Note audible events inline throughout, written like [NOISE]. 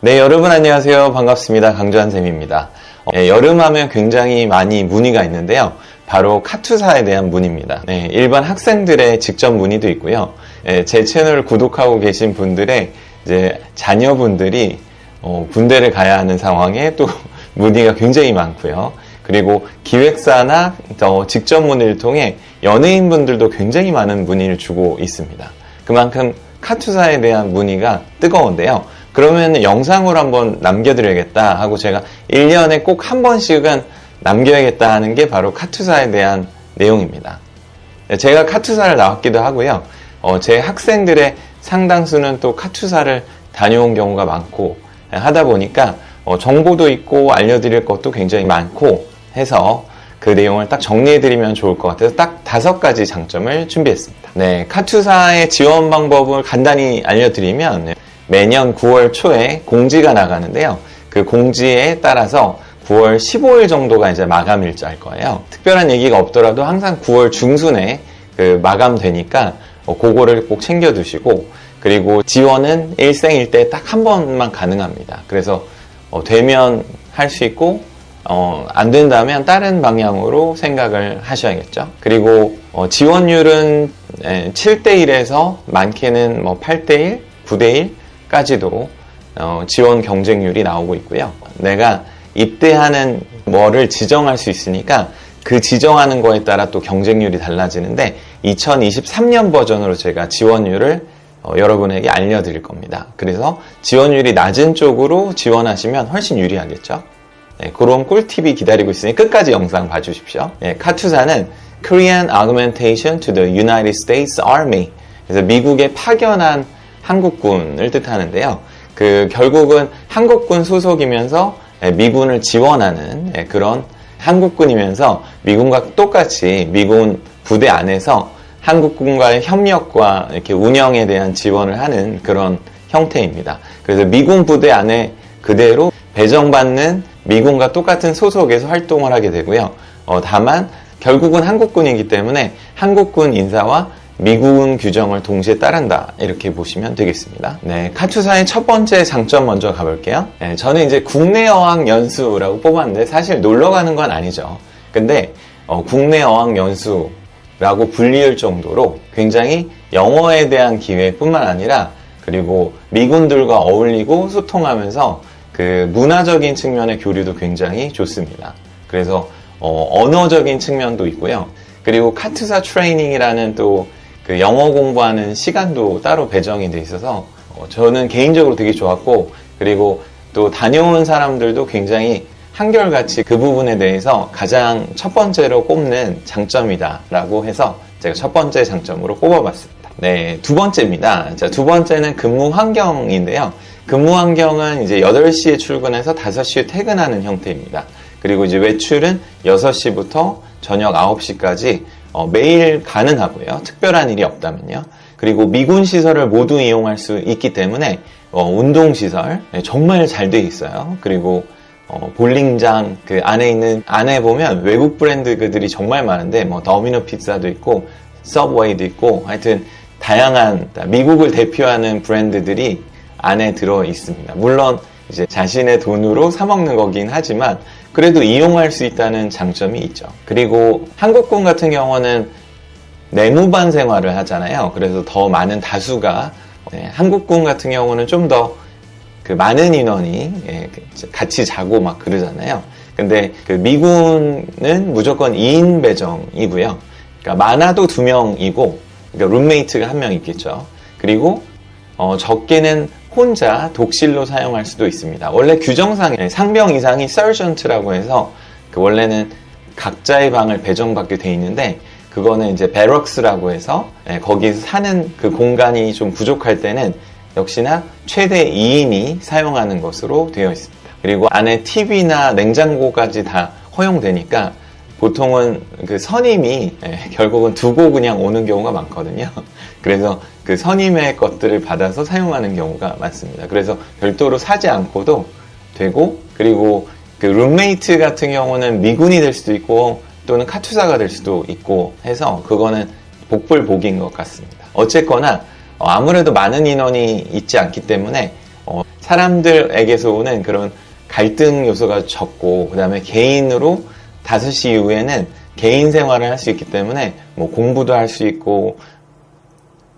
네, 여러분 안녕하세요. 반갑습니다. 강주한 쌤입니다. 어, 예, 여름 하면 굉장히 많이 문의가 있는데요. 바로 카투사에 대한 문의입니다. 네, 일반 학생들의 직접 문의도 있고요. 예, 제 채널을 구독하고 계신 분들의 이제 자녀분들이 어, 군대를 가야 하는 상황에 또 [LAUGHS] 문의가 굉장히 많고요. 그리고 기획사나 어, 직접 문의를 통해 연예인분들도 굉장히 많은 문의를 주고 있습니다. 그만큼 카투사에 대한 문의가 뜨거운데요. 그러면 영상으로 한번 남겨드려야겠다 하고 제가 1년에 꼭 한 번씩은 남겨야겠다 하는 게 바로 카투사에 대한 내용입니다. 제가 카투사를 나왔기도 하고요. 어, 제 학생들의 상당수는 또 카투사를 다녀온 경우가 많고 하다 보니까 어, 정보도 있고 알려드릴 것도 굉장히 많고 해서 그 내용을 딱 정리해드리면 좋을 것 같아서 딱 다섯 가지 장점을 준비했습니다. 네, 카투사의 지원 방법을 간단히 알려드리면 매년 9월 초에 공지가 나가는데요. 그 공지에 따라서 9월 15일 정도가 이제 마감 일자일 거예요. 특별한 얘기가 없더라도 항상 9월 중순에 그 마감되니까 어, 그거를 꼭 챙겨두시고 그리고 지원은 일생일대 딱한 번만 가능합니다. 그래서 어, 되면 할 수 있고 어, 안 된다면 다른 방향으로 생각을 하셔야겠죠. 그리고 어, 지원율은 7대 1에서 많게는 뭐 8대 1, 9대 1 까지도 어, 지원 경쟁률이 나오고 있고요. 내가 입대하는 뭐를 지정할 수 있으니까 그 지정하는 거에 따라 또 경쟁률이 달라지는데 2023년 버전으로 제가 지원율을 어, 여러분에게 알려드릴 겁니다. 그래서 지원율이 낮은 쪽으로 지원하시면 훨씬 유리하겠죠. 네, 그런 꿀팁이 기다리고 있으니 끝까지 영상 봐주십시오. 네, 카투사는 Korean Augmentation to the United States Army. 그래서 미국에 파견한 한국군을 뜻하는데요. 그 결국은 한국군 소속이면서 예, 미군을 지원하는 예, 그런 한국군이면서 미군과 똑같이 미군 부대 안에서 한국군과의 협력과 이렇게 운영에 대한 지원을 하는 그런 형태입니다. 그래서 미군 부대 안에 그대로 배정받는 미군과 똑같은 소속에서 활동을 하게 되고요. 어, 다만 결국은 한국군이기 때문에 한국군 인사와 미군 규정을 동시에 따른다 이렇게 보시면 되겠습니다. 네, 카투사의 첫 번째 장점 먼저 가볼게요. 네, 저는 이제 국내 어학 연수라고 뽑았는데 사실 놀러 가는 건 아니죠. 근데 어, 국내 어학 연수라고 불리울 정도로 굉장히 영어에 대한 기회뿐만 아니라 그리고 미군들과 어울리고 소통하면서 그 문화적인 측면의 교류도 굉장히 좋습니다. 그래서 어, 언어적인 측면도 있고요. 그리고 카투사 트레이닝이라는 또 그 영어 공부하는 시간도 따로 배정이 돼 있어서 어, 저는 개인적으로 되게 좋았고 그리고 또 다녀온 사람들도 굉장히 한결같이 그 부분에 대해서 가장 첫 번째로 꼽는 장점이다라고 해서 제가 첫 번째 장점으로 꼽아봤습니다. 네, 두 번째입니다. 자, 두 번째는 근무 환경인데요. 근무 환경은 이제 8시에 출근해서 5시에 퇴근하는 형태입니다. 그리고 이제 외출은 6시부터 저녁 9시까지 어, 매일 가능하고요. 특별한 일이 없다면요. 그리고 미군 시설을 모두 이용할 수 있기 때문에 어, 운동 시설 네, 정말 잘 돼 있어요. 그리고 어, 볼링장 그 안에 있는 안에 보면 외국 브랜드들이 정말 많은데 뭐 더미노 피자도 있고 서브웨이도 있고 하여튼 다양한 미국을 대표하는 브랜드들이 안에 들어 있습니다. 물론 이제 자신의 돈으로 사 먹는 거긴 하지만 그래도 이용할 수 있다는 장점이 있죠. 그리고 한국군 같은 경우는 내무반 생활을 하잖아요. 그래서 더 많은 다수가 네, 한국군 같은 경우는 좀 더 그 많은 인원이 예, 같이 자고 막 그러잖아요. 근데 그 미군은 무조건 2인 배정이고요. 그러니까 많아도 2명이고 그러니까 룸메이트가 한 명 있겠죠. 그리고 어, 적게는 혼자 독실로 사용할 수도 있습니다. 원래 규정상 상병 이상이 서전트라고 해서 그 원래는 각자의 방을 배정받게 돼 있는데 그거는 이제 베럭스라고 해서 예, 거기서 사는 그 공간이 좀 부족할 때는 역시나 최대 2인이 사용하는 것으로 되어 있습니다. 그리고 안에 TV나 냉장고까지 다 허용되니까 보통은 그 선임이 예, [LAUGHS] 결국은 두고 그냥 오는 경우가 많거든요. [LAUGHS] 그래서 그 선임의 것들을 받아서 사용하는 경우가 많습니다. 그래서 별도로 사지 않고도 되고 그리고 그 룸메이트 같은 경우는 미군이 될 수도 있고 또는 카투사가 될 수도 있고 해서 그거는 복불복인 것 같습니다. 어쨌거나 어, 아무래도 많은 인원이 있지 않기 때문에 어, 사람들에게서 오는 그런 갈등 요소가 적고 그 다음에 개인으로 5시 이후에는 개인 생활을 할 수 있기 때문에 뭐 공부도 할 수 있고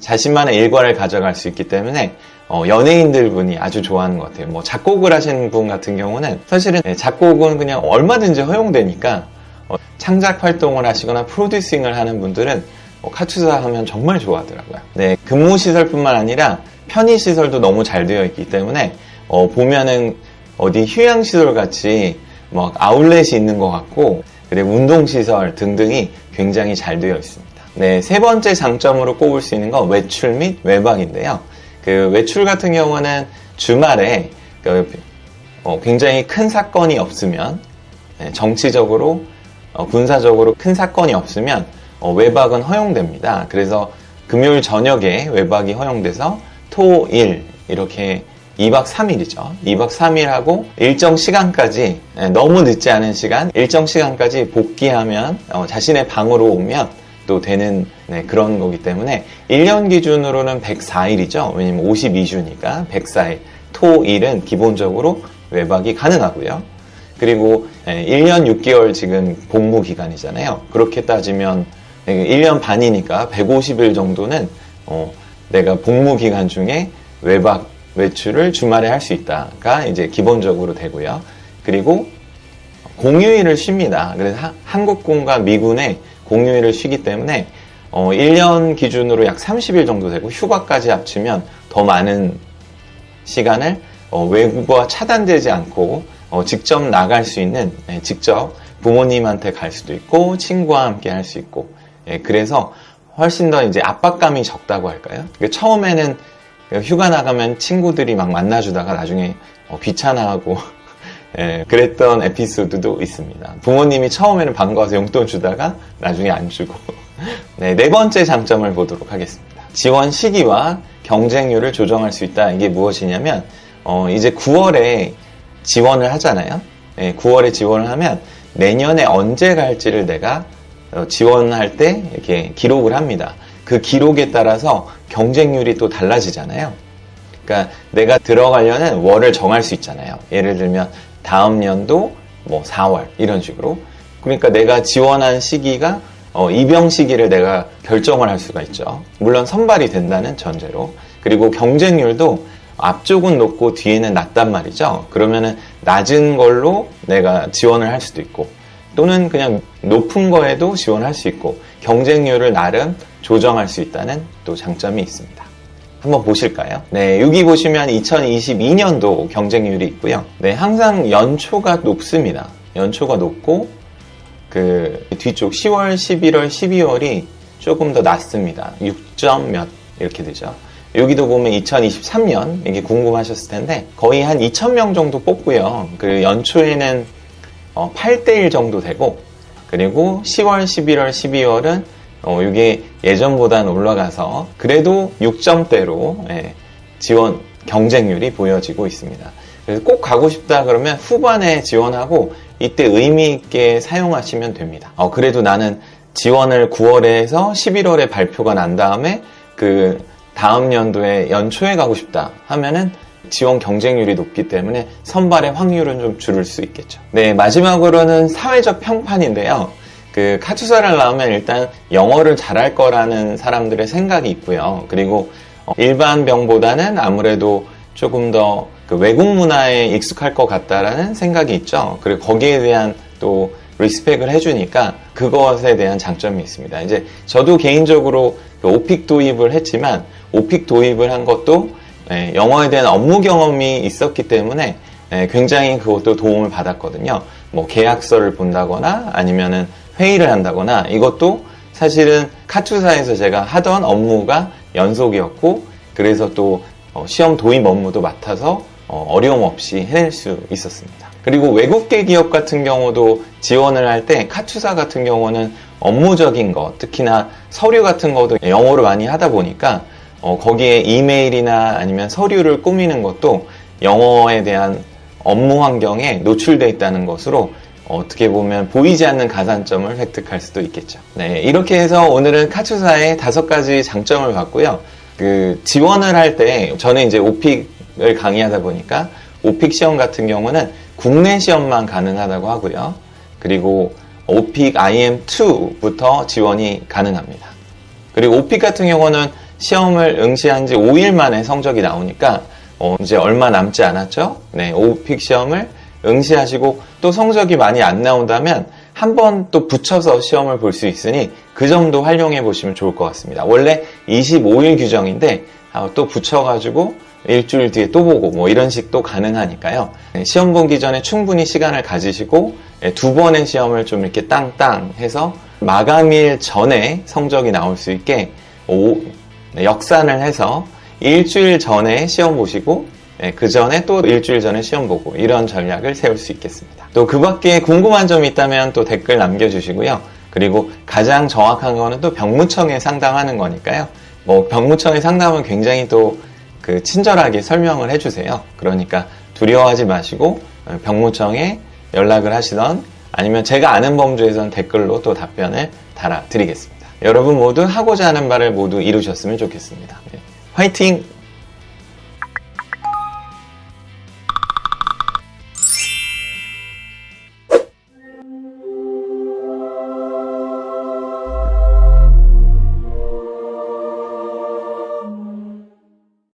자신만의 일과를 가져갈 수 있기 때문에 어, 연예인들 분이 아주 좋아하는 것 같아요. 뭐 작곡을 하시는 분 같은 경우는 사실은 네, 작곡은 그냥 얼마든지 허용되니까 어, 창작 활동을 하시거나 프로듀싱을 하는 분들은 어, 카투사 하면 정말 좋아하더라고요. 네, 근무 시설뿐만 아니라 편의 시설도 너무 잘 되어 있기 때문에 어, 보면은 어디 휴양 시설 같이 막 아울렛이 있는 것 같고 그리고 운동 시설 등등이 굉장히 잘 되어 있습니다. 네, 세 번째 장점으로 꼽을 수 있는 건 외출 및 외박인데요. 그 외출 같은 경우는 주말에 그 어, 굉장히 큰 사건이 없으면 네, 정치적으로 어, 군사적으로 큰 사건이 없으면 어, 외박은 허용됩니다. 그래서 금요일 저녁에 외박이 허용돼서 토, 일 이렇게 2박 3일이죠. 2박 3일하고 일정 시간까지 예, 너무 늦지 않은 시간, 일정 시간까지 복귀하면 어, 자신의 방으로 오면 또 되는 네, 그런 거기 때문에 1년 기준으로는 104일이죠. 왜냐면 52주니까 104일. 토, 일은 기본적으로 외박이 가능하고요. 그리고 예, 1년 6개월 지금 복무 기간이잖아요. 그렇게 따지면 1년 반이니까 150일 정도는 어, 내가 복무 기간 중에 외박 외출을 주말에 할 수 있다가 이제 기본적으로 되고요. 그리고 공휴일을 쉽니다. 그래서 하- 한국군과 미군의 공휴일을 쉬기 때문에 어, 1년 기준으로 약 30일 정도 되고 휴가까지 합치면 더 많은 시간을 어, 외국과 차단되지 않고 어, 직접 나갈 수 있는 예, 직접 부모님한테 갈 수도 있고 친구와 함께 할 수 있고 예, 그래서 훨씬 더 이제 압박감이 적다고 할까요? 그 처음에는 휴가 나가면 친구들이 막 만나주다가 나중에 어, 귀찮아하고 [LAUGHS] 예, 그랬던 에피소드도 있습니다. 부모님이 처음에는 반가워서 용돈 주다가 나중에 안 주고. [LAUGHS] 네, 네 번째 장점을 보도록 하겠습니다. 지원 시기와 경쟁률을 조정할 수 있다. 이게 무엇이냐면, 어, 이제 9월에 지원을 하잖아요. 예, 9월에 지원을 하면 내년에 언제 갈지를 내가 어, 지원할 때 이렇게 기록을 합니다. 그 기록에 따라서 경쟁률이 또 달라지잖아요. 그러니까 내가 들어가려는 월을 정할 수 있잖아요. 예를 들면 다음 연도 뭐 4월 이런 식으로. 그러니까 내가 지원한 시기가 어, 입영 시기를 내가 결정을 할 수가 있죠. 물론 선발이 된다는 전제로. 그리고 경쟁률도 앞쪽은 높고 뒤에는 낮단 말이죠. 그러면은 낮은 걸로 내가 지원을 할 수도 있고 또는 그냥 높은 거에도 지원할 수 있고 경쟁률을 나름 조정할 수 있다는 또 장점이 있습니다. 한번 보실까요? 네, 여기 보시면 2022년도 경쟁률이 있고요. 네, 항상 연초가 높습니다. 연초가 높고 그 뒤쪽 10월, 11월, 12월이 조금 더 낮습니다. 6점 몇 이렇게 되죠. 여기도 보면 2023년 이게 궁금하셨을 텐데 거의 한 2,000명 정도 뽑고요. 그 연초에는 어, 8대1 정도 되고 그리고 10월, 11월, 12월은 어, 이게 예전보다는 올라가서 그래도 6점대로 예, 지원 경쟁률이 보여지고 있습니다. 그래서 꼭 가고 싶다 그러면 후반에 지원하고 이때 의미 있게 사용하시면 됩니다. 어, 그래도 나는 지원을 9월에 해서 11월에 발표가 난 다음에 그 다음 연도에 연초에 가고 싶다 하면은 지원 경쟁률이 높기 때문에 선발의 확률은 좀 줄일 수 있겠죠. 네, 마지막으로는 사회적 평판인데요. 그 카투사를 나오면 일단 영어를 잘할 거라는 사람들의 생각이 있고요. 그리고 어, 일반 병보다는 아무래도 조금 더 그 외국 문화에 익숙할 것 같다라는 생각이 있죠. 그리고 거기에 대한 또 리스펙을 해주니까 그것에 대한 장점이 있습니다. 이제 저도 개인적으로 그 오픽 도입을 했지만 오픽 도입을 한 것도 예, 영어에 대한 업무 경험이 있었기 때문에 예, 굉장히 그것도 도움을 받았거든요. 뭐 계약서를 본다거나 아니면은 회의를 한다거나 이것도 사실은 카투사에서 제가 하던 업무가 연속이었고 그래서 또 어, 시험 도입 업무도 맡아서 어, 어려움 없이 해낼 수 있었습니다. 그리고 외국계 기업 같은 경우도 지원을 할 때 카투사 같은 경우는 업무적인 거 특히나 서류 같은 것도 영어로 많이 하다 보니까 어, 거기에 이메일이나 아니면 서류를 꾸미는 것도 영어에 대한 업무 환경에 노출되어 있다는 것으로 어떻게 보면 보이지 않는 가산점을 획득할 수도 있겠죠. 네, 이렇게 해서 오늘은 카투사의 다섯 가지 장점을 봤고요. 그 지원을 할 때 저는 이제 오픽 시험을 강의하다 보니까 오픽 시험 같은 경우는 국내 시험만 가능하다고 하고요. 그리고 오픽 IM2부터 지원이 가능합니다. 그리고 오픽 같은 경우는 시험을 응시한 지 5일 만에 성적이 나오니까 어, 이제 얼마 남지 않았죠? 네, 오픽 시험을 응시하시고 또 성적이 많이 안 나온다면 한 번 또 붙여서 시험을 볼 수 있으니 그 점도 활용해 보시면 좋을 것 같습니다. 원래 25일 규정인데 아, 또 붙여가지고 일주일 뒤에 또 보고 뭐 이런 식도 가능하니까요. 네, 시험 보기 전에 충분히 시간을 가지시고 네, 두 번의 시험을 좀 이렇게 땅땅 해서 마감일 전에 성적이 나올 수 있게 오- 네, 역산을 해서 일주일 전에 시험 보시고 네, 그 전에 또 일주일 전에 시험 보고 이런 전략을 세울 수 있겠습니다. 또 그 밖에 궁금한 점이 있다면 또 댓글 남겨주시고요. 그리고 가장 정확한 거는 또 병무청에 상담하는 거니까요. 뭐 병무청에 상담은 굉장히 또 그 친절하게 설명을 해주세요. 그러니까 두려워하지 마시고 어, 병무청에 연락을 하시던 아니면 제가 아는 범주에선 댓글로 또 답변을 달아드리겠습니다. 여러분 모두 하고자 하는 바를 모두 이루셨으면 좋겠습니다. 네. 화이팅!